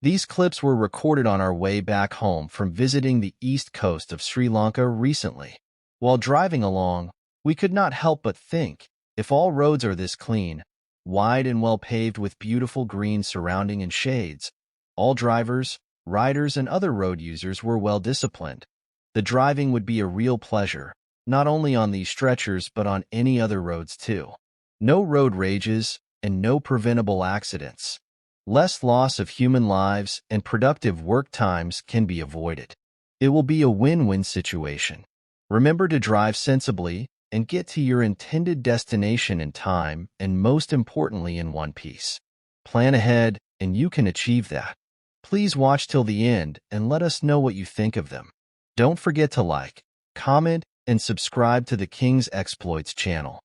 These clips were recorded on our way back home from visiting the east coast of Sri Lanka recently. While driving along, we could not help but think, if all roads are this clean, wide and well paved with beautiful green surrounding and shades, all drivers, riders, and other road users were well disciplined. The driving would be a real pleasure, not only on these stretchers but on any other roads too. No road rages and no preventable accidents. Less loss of human lives and productive work times can be avoided. It will be a win-win situation. Remember to drive sensibly and get to your intended destination in time and most importantly in one piece. Plan ahead and you can achieve that. Please watch till the end and let us know what you think of them. Don't forget to like, comment, and subscribe to the King's Exploits channel.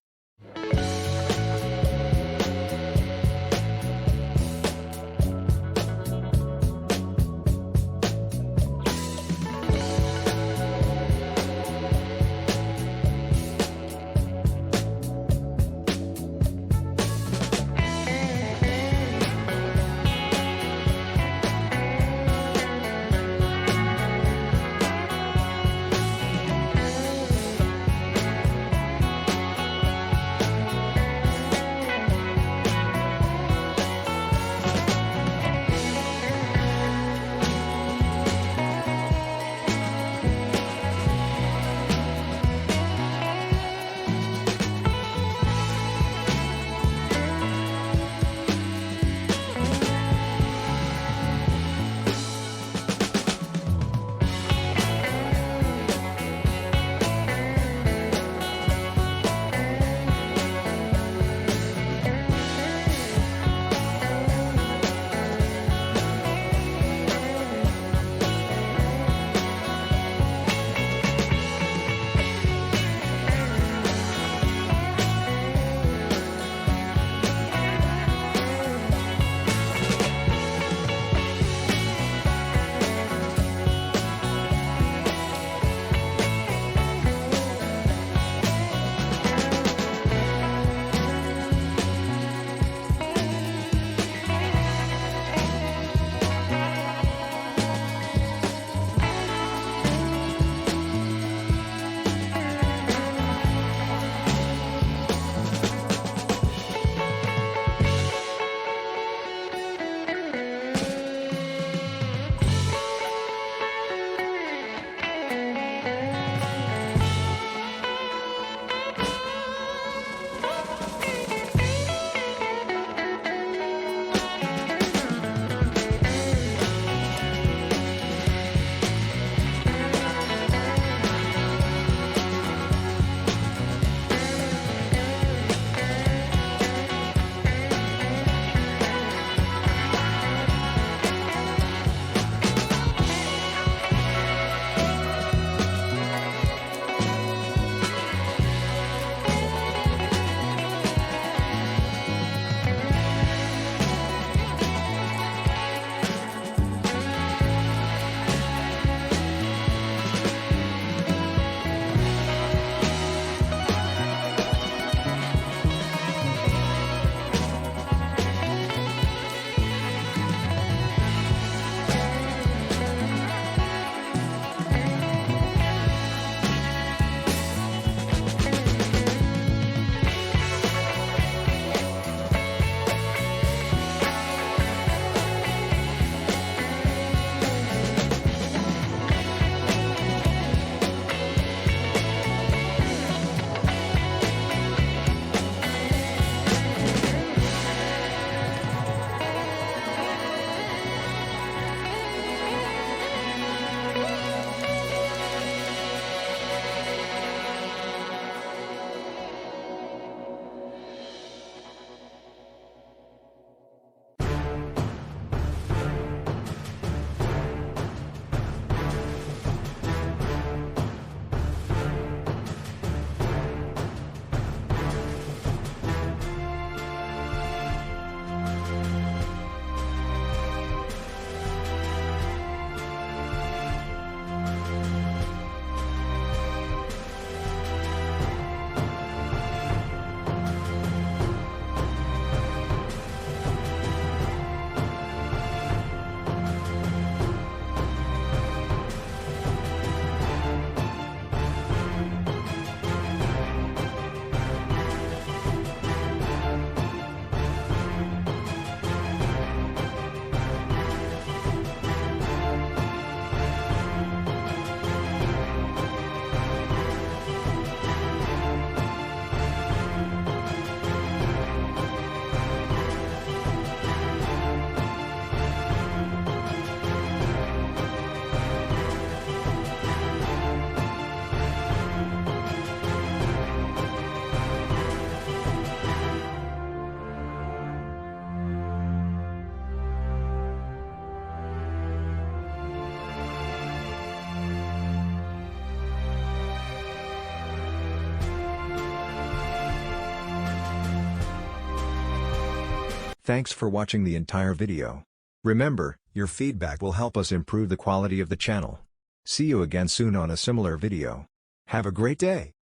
Thanks for watching the entire video. Remember, your feedback will help us improve the quality of the channel. See you again soon on a similar video. Have a great day.